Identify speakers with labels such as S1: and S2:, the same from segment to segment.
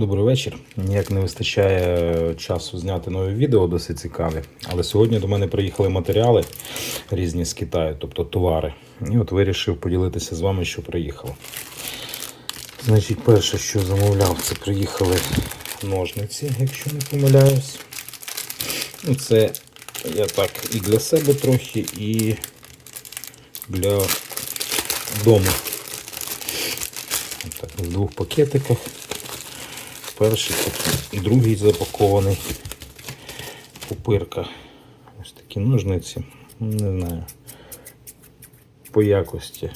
S1: Добрий вечір. Ніяк не вистачає часу зняти нові відео, досить цікаві. Але сьогодні до мене приїхали матеріали різні з Китаю, тобто товари. І от вирішив поділитися з вами, що приїхало. Значить, перше, що замовляв, це приїхали ножниці, якщо не помиляюсь. Це я так і для себе трохи, і для дому. Так, в двох пакетиках. Перший такий другий запакований. Пупирка. Ось такі ножниці. Не знаю. По якості.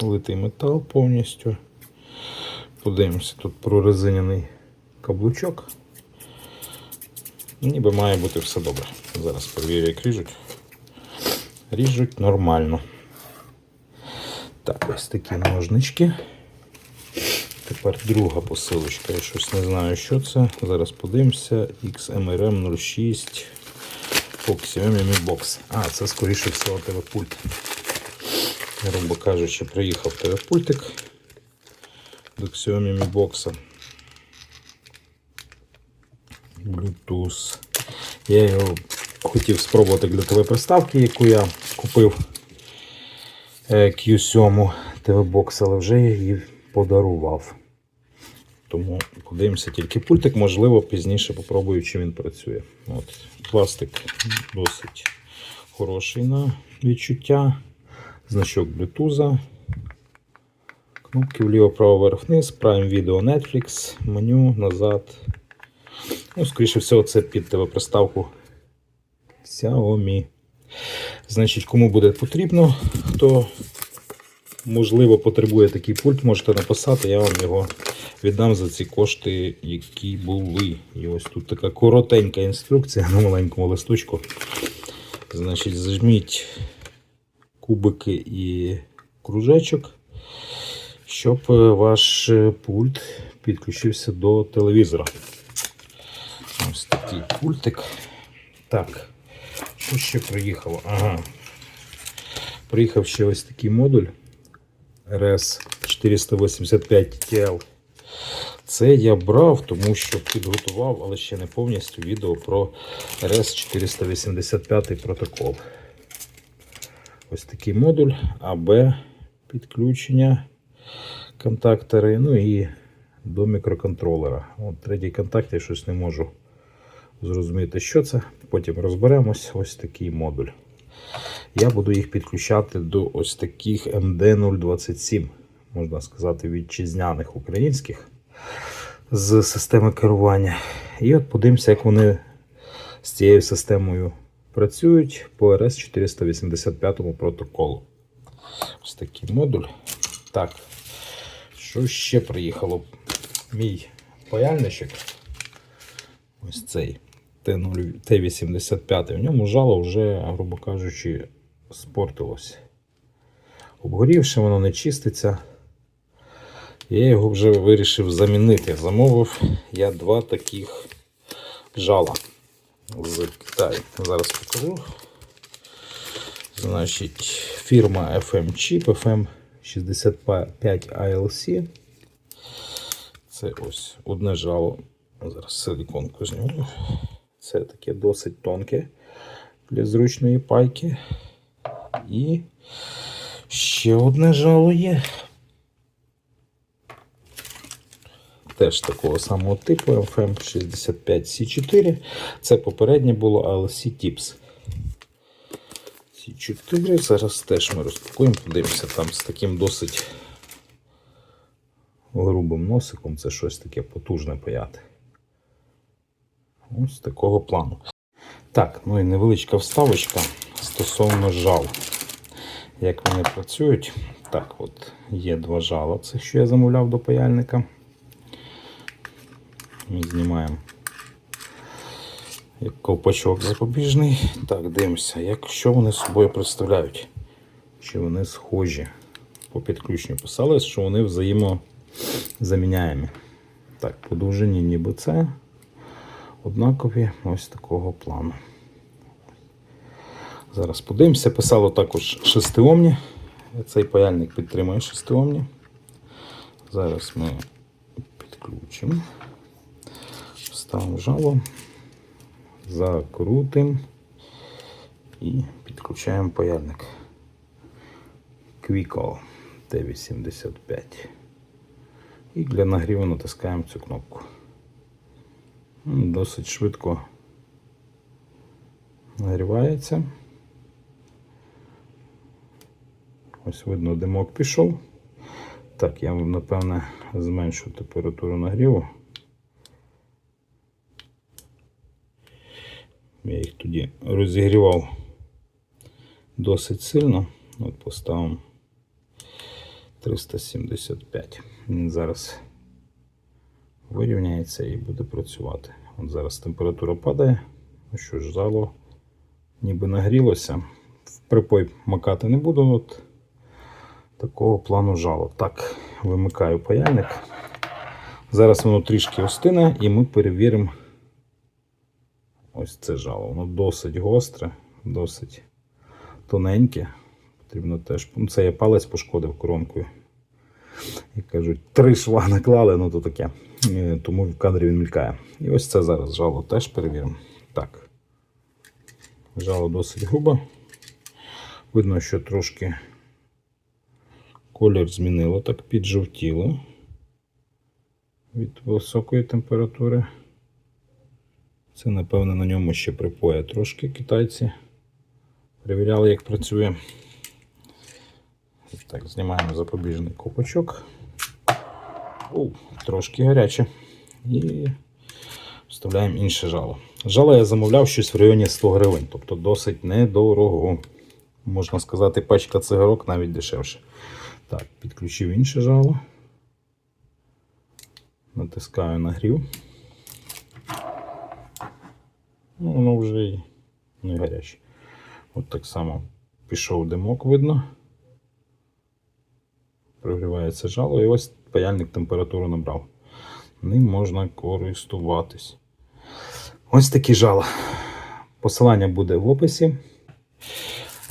S1: Литий метал повністю. Подивимося, тут прорезиняний каблучок. Ніби має бути все добре. Зараз перевірю, як ріжуть. Ріжуть нормально. Так, ось такі ножнички. Тепер друга посилочка. Я щось не знаю, що це. Зараз подивимося. XMRM 06 по Xiaomi Mi Box. А, це скоріше всього ТВ-пульт. Грубо кажучи, приїхав ТВ-пультик до Xiaomi Mi Box. Bluetooth. Я його хотів спробувати для ТВ-приставки, яку я купив е, Q7 ТВ-бокс, але вже я її подарував. Тому подивимося тільки пультик, можливо, пізніше попробую, чи він працює. От, Пластик досить хороший на відчуття. Значок Bluetooth. Кнопки вліво-право вверх вниз Prime Video Netflix, меню назад. Ну, скоріше всього, це під ТВ-приставку Xiaomi. Значить, кому буде потрібно, хто можливо потребує такий пульт, можете написати, я вам його віддам за ці кошти, які були. І ось тут така коротенька інструкція на маленькому листочку. Значить, зажміть кубики і кружечок, щоб е, ваш е, пульт підключився до телевізора. Ось такий пультик. Так, що ще приїхало? Ага. Приїхав ще ось такий модуль RS 485 TL. Це я брав, тому що підготував, але ще не повністю відео про RS 485 протокол. Ось такий модуль, АБ підключення, контактори, ну і до мікроконтролера. От Третій контакт я щось не можу зрозуміти, що це. Потім розберемось. Ось такий модуль. Я буду їх підключати до ось таких MD027, можна сказати, вітчизняних українських з системи керування. І от подивимося, як вони з цією системою працюють по RS 485 протоколу. Ось такий модуль. Так, що ще приїхало? Мій паяльничок. Ось цей Т0, Т85. В ньому жало вже, грубо кажучи, спортилось. Обгорівши, воно не чиститься. Я його вже вирішив замінити. Замовив я два таких жала з Китаю. Зараз покажу. Значить, фірма FM Chip FM65 ALC. Це ось одне жало. Зараз силиконку зніму. Це таке досить тонке для зручної пайки. І ще одне жало є. Теж такого самого типу FM65C4. Це попереднє було ALC Tips. C4. Зараз теж ми розпакуємо, подивимося там з таким досить грубим носиком. Це щось таке потужне паяти. Ось такого плану. Так, ну і невеличка вставочка стосовно жал. Як вони працюють. Так, от є два жала, це що я замовляв до паяльника. Ми знімаємо як ковпачок запобіжний. Так, дивимося, як, що вони собою представляють. Чи вони схожі по підключенню. Писали, що вони взаємозаміняємі. Так, по довжині ніби це однакові ось такого плану. Зараз подивимося. Писало також шестиомні. Цей паяльник підтримує шестиомні. Зараз ми підключимо. Вставимо жало, закрутимо і підключаємо паяльник. Quico T85. І для нагріву натискаємо цю кнопку. Досить швидко нагрівається. Ось видно, димок пішов. Так, я вам, напевне зменшу температуру нагріву. Я їх тоді розігрівав досить сильно. От поставимо 375. Він зараз вирівняється і буде працювати. От зараз температура падає. Ну що ж, зало ніби нагрілося. В припой макати не буду. От такого плану жало. Так, вимикаю паяльник. Зараз воно трішки остине і ми перевіримо ось це жало. Воно досить гостре, досить тоненьке. Потрібно теж. Ну, це я палець пошкодив коронкою. Як кажуть, три шва наклали, ну то таке. Тому в кадрі він мількає. І ось це зараз жало теж перевіримо. Так. Жало досить грубе. Видно, що трошки колір змінило, так піджовтіло від високої температури. Це, напевно, на ньому ще припоє трошки китайці. Перевіряли, як працює. Так, знімаємо запобіжний копачок. О, трошки гаряче. І вставляємо інше жало. Жало я замовляв щось в районі 100 гривень, тобто досить недорого. Можна сказати, пачка цигарок навіть дешевше. Так, підключив інше жало. Натискаю нагрів. Ну, воно вже й не гаряче. От так само пішов димок, видно. Прогрівається жало і ось паяльник температуру набрав. Ним можна користуватись. Ось такі жала. Посилання буде в описі.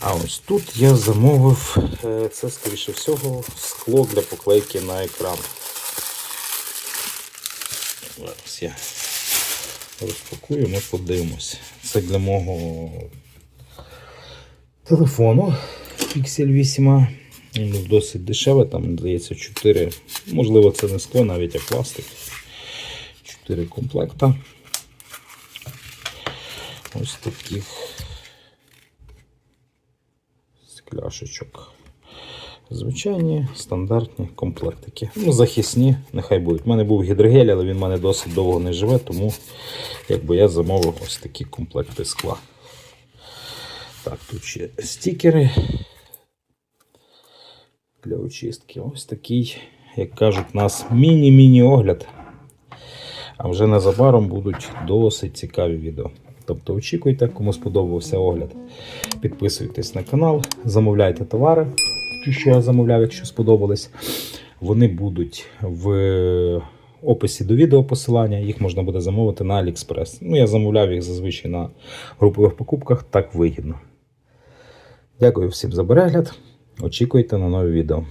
S1: А ось тут я замовив е, це, скоріше всього, скло для поклейки на екран. Зараз я розпакую, ми подивимось. Це для мого телефону Pixel 8. Він досить дешеве, там, здається, 4. Можливо, це не скло, навіть а пластик. 4 комплекта. Ось таких скляшечок. Звичайні стандартні комплектики. Ну, захисні, нехай будуть. У мене був гідрогель, але він в мене досить довго не живе, тому якби я замовив ось такі комплекти скла. Так, тут ще стікери для очистки. Ось такий, як кажуть, нас міні-міні огляд. А вже незабаром будуть досить цікаві відео. Тобто очікуйте, кому сподобався огляд. Підписуйтесь на канал, замовляйте товари, що я замовляв, якщо сподобались. Вони будуть в описі до відео посилання, їх можна буде замовити на AliExpress. Ну, я замовляв їх зазвичай на групових покупках, так вигідно. Дякую всім за перегляд. Очікуйте на нові відео.